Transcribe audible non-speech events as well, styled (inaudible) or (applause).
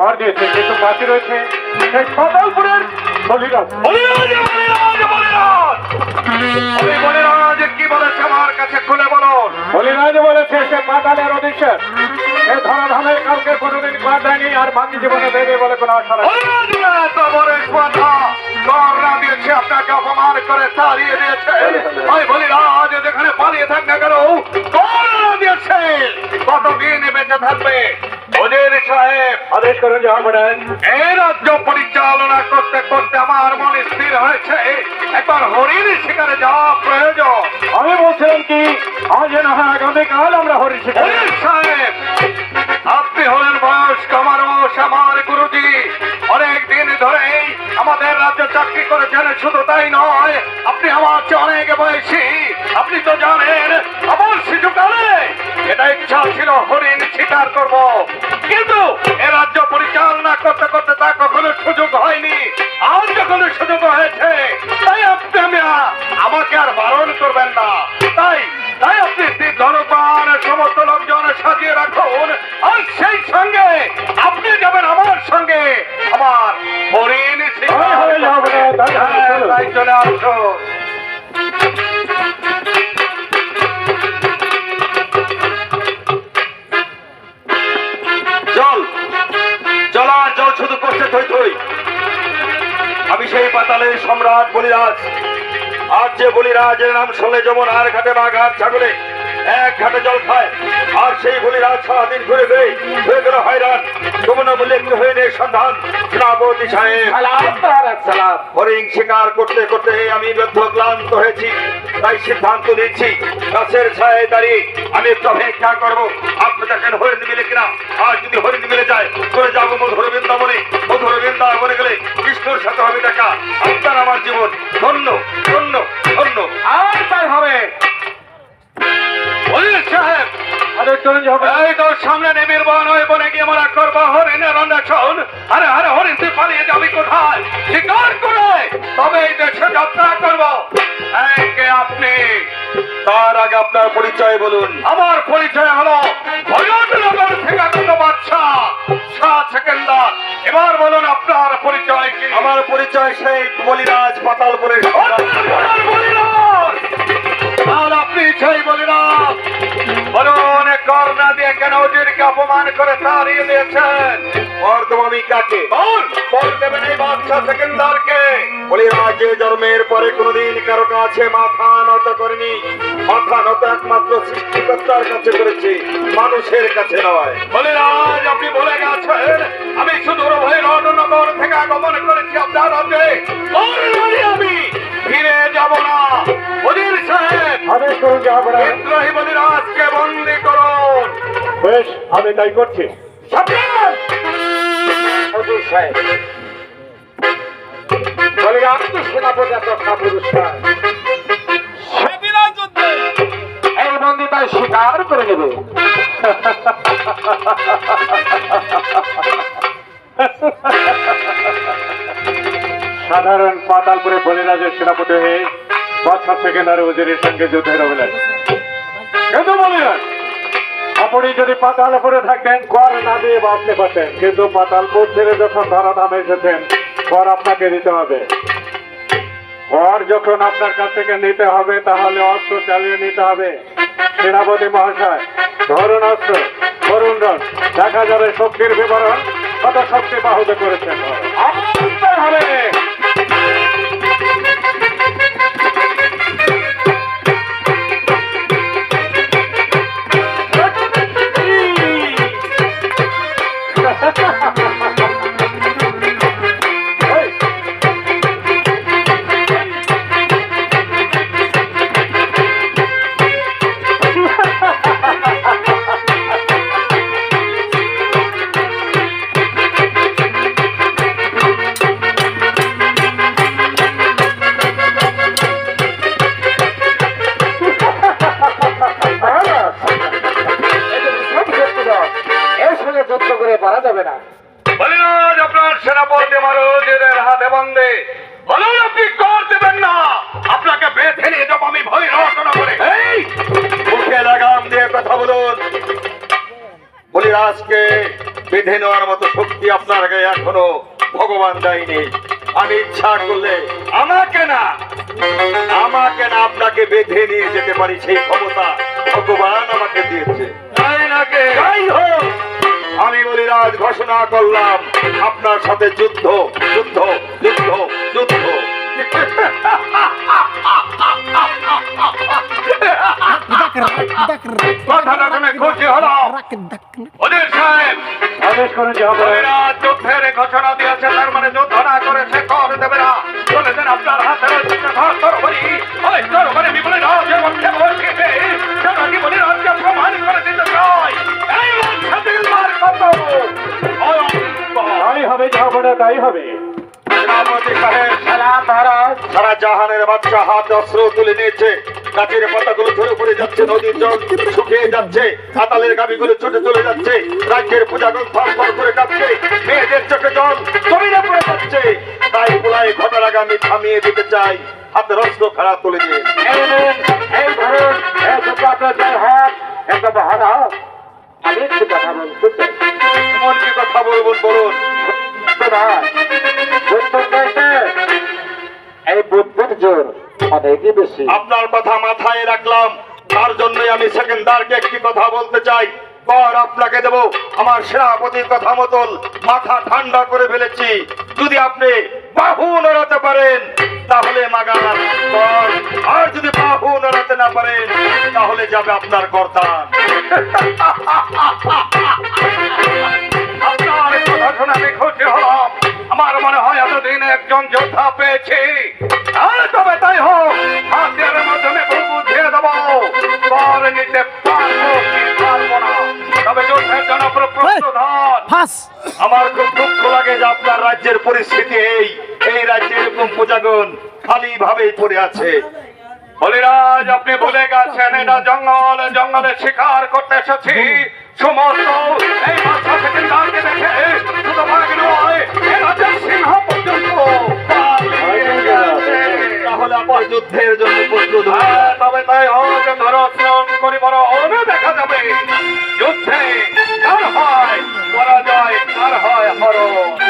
ঘর দিয়েছে কিন্তু বাকি রয়েছে, সেই পাতালপুরের বলিরাজ। বলিরাজ কি বলেছে আমার কাছে খুলে বলুন। বলিরাজ বলেছে, সে পাতালের অধিকার সে কোনোদিন কর দেয়নি আর বাকি জীবনে দেবে বলে কোনো আশা দিয়েছে, আপনাকে অপমান করে তাড়িয়ে দিয়েছে। আমি বলিরাজ যেখানে পালিয়ে থাক না কেন। দিয়েছে। কতদিন বেঁচে থাকবে? ওদের সাহেব আদেশ করুন জাহাপড়েন এই রাজ্য পরিচালনা করতে করতে আমার মন স্থির হয়েছে। একবার হরিণ শিকারে যাওয়া প্রয়োজন। আমি বলছিলাম কি আজ না হয় আগামীকাল আমরা হরি শিকার সাহেব আপনি হলেন বয়স্ক মানুষ আমার গুরুজি। অনেক দিন ধরেই আমাদের রাজ্যে চাকরি করেছেন শুধু তাই নয় আপনি আমার চেয়ে অনেক বয়সী আপনি তো জানেন শিকার করব। কিন্তু এ রাজ্য পরিচালনা করতে করতে তা কখনো সুযোগ হয়নি। আজ যখন সুযোগ হয়েছে তাই আপনি আমি আমাকে আর বারণ করবেন না। তাই তাই আপনি তীর ধনুপান সমস্ত লোকজন সাজিয়ে রাখুন। আর সেই সঙ্গে আপনি যাবেন আমার সঙ্গে। আমার হরিণ। তাই চলে আসুন। চলা চল শুধু করছে থই থই। আমি সেই পাতালের সম্রাট বলিরাজ। আজ যে বলিরাজের নাম শুনলে যেমন আর ঘাটে বা ঘাট ছাগলে এক ঘাটে জল খায় আর সেই বলিরাজ সারাদিন ঘুরে বেড়ে হয়ে গেল হয়রান। যমুনা বলে একটু হয়ে সন্ধান সেনাপতি সাহেব হরিণ শিকার করতে করতে আমি ব্যর্থ ক্লান্ত হয়েছি তাই সিদ্ধান্ত নিচ্ছি গাছের ছায় দাঁড়িয়ে আমি অপেক্ষা করব। আপনি দেখেন হরিণ মিলে কিনা? আর যদি হরিণ মিলে যায়। চলে যাব মধুর বৃন্দাবনে। মধুর বৃন্দাবনে গেলে কৃষ্ণর সাথে হবে দেখা। আপনার আমার জীবন। ধন্য ধন্য ধন্য। আর তাই হবে সাহেব। আদেশ করুন জাহাপড়েন এই তো সামনে নেমের বন বনে গিয়ে আমরা করব। হরিণের অন্বেষণ আরে আরে হরিণ তুই পালিয়ে যাবি কোথায়? শিকার করে। তবে এই দেশে যাত্রা করব। আপনি? তার আগে আপনার পরিচয় বলুন। আমার পরিচয় হলো আমার পরিচয় সেই বলিরাজ বলুন কেন অপমান করে তাড়িয়ে দিয়েছেন? জন্মের পরে কোনোদিন কারও কাছে মাথা করেনি। মাথা নত একমাত্র সৃষ্টিকর্তার কাছে করেছি মানুষের কাছে নয়। বলি রাজ আপনি বলে গেছেন আমি শুধু ভৈরনগর থেকে আগমন করেছি আপনার রাজ্যে আমি ফিরে যাব না ওজির সাহেব। আদেশ করুন জাহাপড়েন বিদ্রোহী বলিরাজকে বন্দি করুন। বেশ আমি তাই করছি! হুজুর সাহেব। বলিরাজ তো সেনাপতি এত নয়। এই বন্দি তাই করে নেবে। সাধারণ পাতালপুরে বলিরাজের সেনাপতি হয়ে বছর সেকেন্ডারে উজিরের সঙ্গে যুদ্ধের অভিলাষ কিন্তু বলিরাজ আপনি যদি পাতালপুরে থাকতেন কর না দিয়ে বাঁচতে পারতেন কিন্তু পাতালপুর ছেড়ে যখন ধরাধামে এসেছেন কর আপনাকে দিতে হবে। কর যখন আপনার কাছ থেকে নিতে হবে, তাহলে অস্ত্র চালিয়ে নিতে হবে। সেনাপতি মহাশয়, ধরুন অস্ত্র, ধরুন রস দেখা যাবে শক্তির বিবরণ, কত শক্তি বাহুতে করেছেন। হবে বন্দে বলুন আপনি কর দেবেন না। আপনাকে বেঁধে নিয়ে যাব আমি ভয় রচনা করে। এই! মুখে লাগাম দিয়ে কথা বলুন। বলিরাজকে বেঁধে নেওয়ার মতো শক্তি আপনার গায়ে এখনও ভগবান দেয়নি। আমি ইচ্ছা করলে আমাকে না আমাকে না আপনাকে বেঁধে নিয়ে যেতে পারি সেই ক্ষমতা ভগবান আমাকে দিয়েছে। তাই নাকি? যাই হোক আমি বলিরাজ ঘোষণা করলাম আপনার সাথে যুদ্ধ যুদ্ধ যুদ্ধ যুদ্ধ। মানে আপনার হাতে বাচ্চা হাত অস্ত্র তুলে নিয়েছে। গাছের পাতাগুলো ঝরে পড়ে যাচ্ছে নদীর জল শুকিয়ে যাচ্ছে আতালের গাবিগুলো ছুটে চলে যাচ্ছে রাজ্যের পূজাগুলো ফল ফল করে কাঁপছে মেয়েদের চোখে জল জমিনে পড়ে যাচ্ছে। তাই পোলাই ঘটনাকে আমি থামিয়ে দিতে চাই হাতের অস্ত্র খারাপ তুলে দিয়ে এই ধরুন একটা আমি একটু কথা বলতে চাই। এমন কথা বলবেন বলুন। এই বুদ্ধের জোর অনেকই বেশি। আপনার কথা মাথায় রাখলাম। তার জন্যই আমি সেকেন্দারকে একটি কথা বলতে চাই। কর আপনাকে দেব। আমার সেনাপতির কথা মতন মাথা ঠান্ডা করে ফেলেছি। যদি আপনি বাহু নড়াতে পারেন, তাহলে মাগার কর। আর যদি বাহু নড়াতে না পারেন, তাহলে যাবে আপনার গর্দান। (laughs) শুনে আমি খুশি হলাম। আমার মনে হয় এতদিন একজন যোদ্ধা পেয়েছি। আর তবে তাই হোক হাতিয়ারের মাধ্যমে বুঝিয়ে দেবো। পর নিতে পারব কি পারব না। তবে যুদ্ধের জন্য প্রস্তুত হন। আমার খুব দুঃখ লাগে যে আপনার রাজ্যের পরিস্থিতি এই। এই রাজ্যে এরকম খালি ভাবেই পড়ে আছে। বলিরাজ আপনি বলে গেছেন এটা জঙ্গল জঙ্গলে শিকার করতে এসেছি। সমস্ত এই মাথা থেকে তাকে দেখে শুধু ভাগ নয় এরাতে সিংহ পর্যন্ত তাহলে আবার যুদ্ধের জন্য প্রস্তুত। তবে দেখা যাবে যুদ্ধে কার হয় পরাজয় কার হয়। হরণ